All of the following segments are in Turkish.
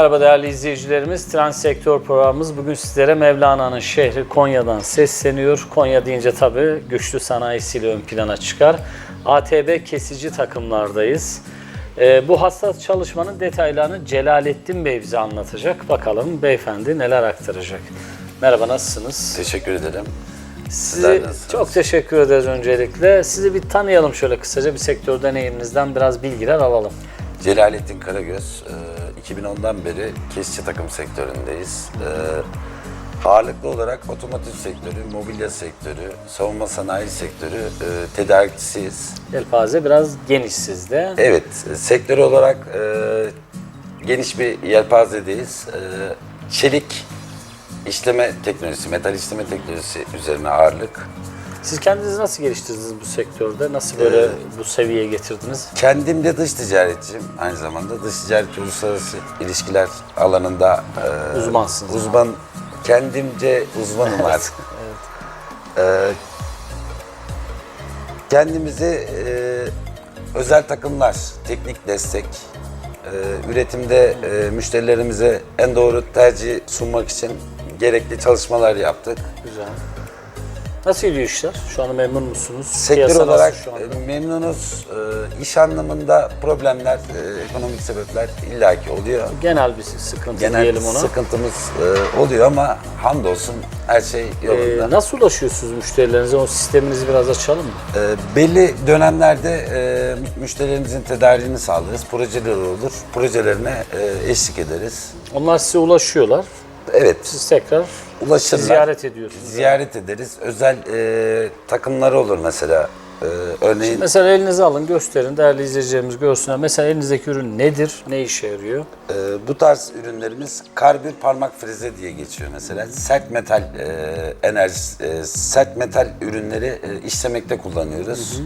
Merhaba değerli izleyicilerimiz. Transsektör programımız bugün sizlere Mevlana'nın şehri Konya'dan sesleniyor. Konya deyince tabii güçlü sanayisiyle ön plana çıkar. ATB kesici takımlardayız. Ee, bu hassas çalışmanın detaylarını Celalettin Bey bize anlatacak. Bakalım beyefendi neler aktaracak. Merhaba nasılsınız? Teşekkür ederim. Sizi çok teşekkür ederiz öncelikle. Sizi bir tanıyalım şöyle kısaca bir sektör deneyiminizden biraz bilgiler alalım. Celalettin Karagöz, e, 2010'dan beri kesici takım sektöründeyiz. E, Ağırlıklı olarak otomotiv sektörü, mobilya sektörü, savunma sanayi sektörü e, tedarikçisiyiz. Yelpaze biraz geniş sizde. Evet, sektör olarak e, geniş bir yelpazedeyiz. E, çelik işleme teknolojisi, metal işleme teknolojisi üzerine ağırlık. Siz kendinizi nasıl geliştirdiniz bu sektörde? Nasıl böyle Ee, bu seviyeye getirdiniz? Kendim de dış ticaretçiyim. Aynı zamanda dış ticaret uluslararası ilişkiler alanında e, Uzmansınız. Uzman, kendimce uzmanım artık. E, kendimizi e, özel takımlar, teknik destek, e, üretimde e, müşterilerimize en doğru tercih sunmak için gerekli çalışmalar yaptık. Güzel. Nasıl gidiyor işler? Şu anda memnun musunuz? Sektör Piyasa olarak şu anda? e, memnunuz. E, İş anlamında problemler, e, ekonomik sebepler illaki oluyor. genel bir sıkıntı Genel diyelim ona. sıkıntımız e, oluyor ama hamdolsun her şey yolunda. Ee, nasıl ulaşıyorsunuz müşterilerinize? O sisteminizi biraz açalım mı? E, belli dönemlerde e, müşterilerimizin tedariğini sağlarız. Projeler olur. Projelerine e, eşlik ederiz. Onlar size ulaşıyorlar. Evet, Siz tekrar ulaşırlar. ziyaret ediyorsunuz. Ziyaret ederiz. Özel e, takımları olur mesela. E, örneğin Mesela elinize alın, gösterin. Değerli izleyicilerimiz görsünler. Mesela elinizdeki ürün nedir? Ne işe yarıyor? e, bu tarz ürünlerimiz karbür parmak frize diye geçiyor mesela. Sert metal e, enerji, e, sert metal ürünleri e, işlemekte kullanıyoruz.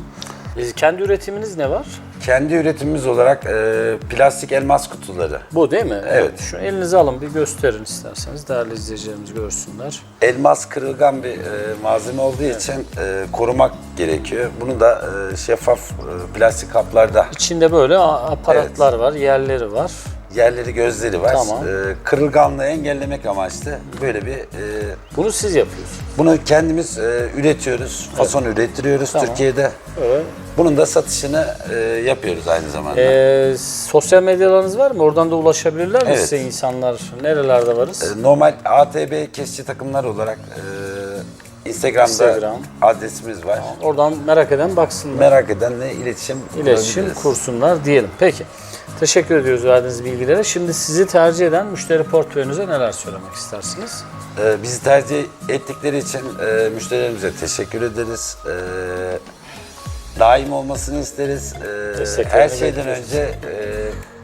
Ee, Kendi üretiminiz ne var? Kendi üretimimiz olarak e, plastik elmas kutuları. Bu değil mi? Evet. Şu elinize alın bir gösterin isterseniz. Değerli izleyicilerimiz görsünler. Elmas kırılgan bir e, malzeme olduğu için e, korumak gerekiyor. Bunu da e, şeffaf e, plastik kaplarda İçinde böyle a- aparatlar var, yerleri var. yerleri gözleri var. Tamam. E, kırılganlığı engellemek amaçlı böyle bir e, Bunu siz yapıyorsunuz. bunu kendimiz e, üretiyoruz. Fason ürettiriyoruz Tamam. Türkiye'de. Evet. Bunun da satışını e, yapıyoruz aynı zamanda. Ee, sosyal medyalarınız var mı? Oradan da ulaşabilirler mi Evet. size insanlar? Nerelerde varız? E, Normal ATB kesici takımlar olarak e, Instagram'da Instagram. adresimiz var. Oradan merak eden baksınlar. Merak edenle iletişim İletişim kurabiliriz. kursunlar diyelim. Peki. Teşekkür ediyoruz verdiğiniz bilgilere. Şimdi sizi tercih eden müşteri portföyünüze neler söylemek istersiniz? Ee, bizi tercih ettikleri için e, müşterilerimize teşekkür ederiz. Ee, daim olmasını isteriz. Ee, her şeyden önce e,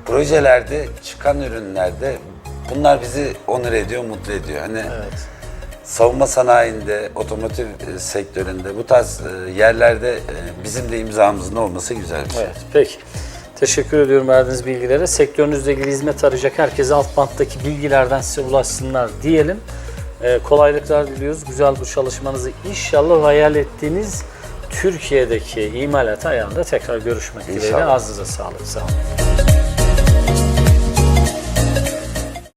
projelerde, çıkan ürünlerde bunlar bizi onur ediyor, mutlu ediyor. Hani Evet. savunma sanayinde, otomotiv e, sektöründe bu tarz e, yerlerde e, bizim de imzamızın olması güzel bir şey. Evet, peki. Teşekkür ediyorum verdiğiniz bilgilere. Sektörünüzle ilgili hizmet arayacak herkese alt banttaki bilgilerden size ulaşsınlar diyelim. Ee, kolaylıklar diliyoruz. Güzel bu çalışmanızı inşallah hayal ettiğiniz Türkiye'deki imalat ayağında tekrar görüşmek dileğiyle. Ağzınıza sağlık. Sağ olun.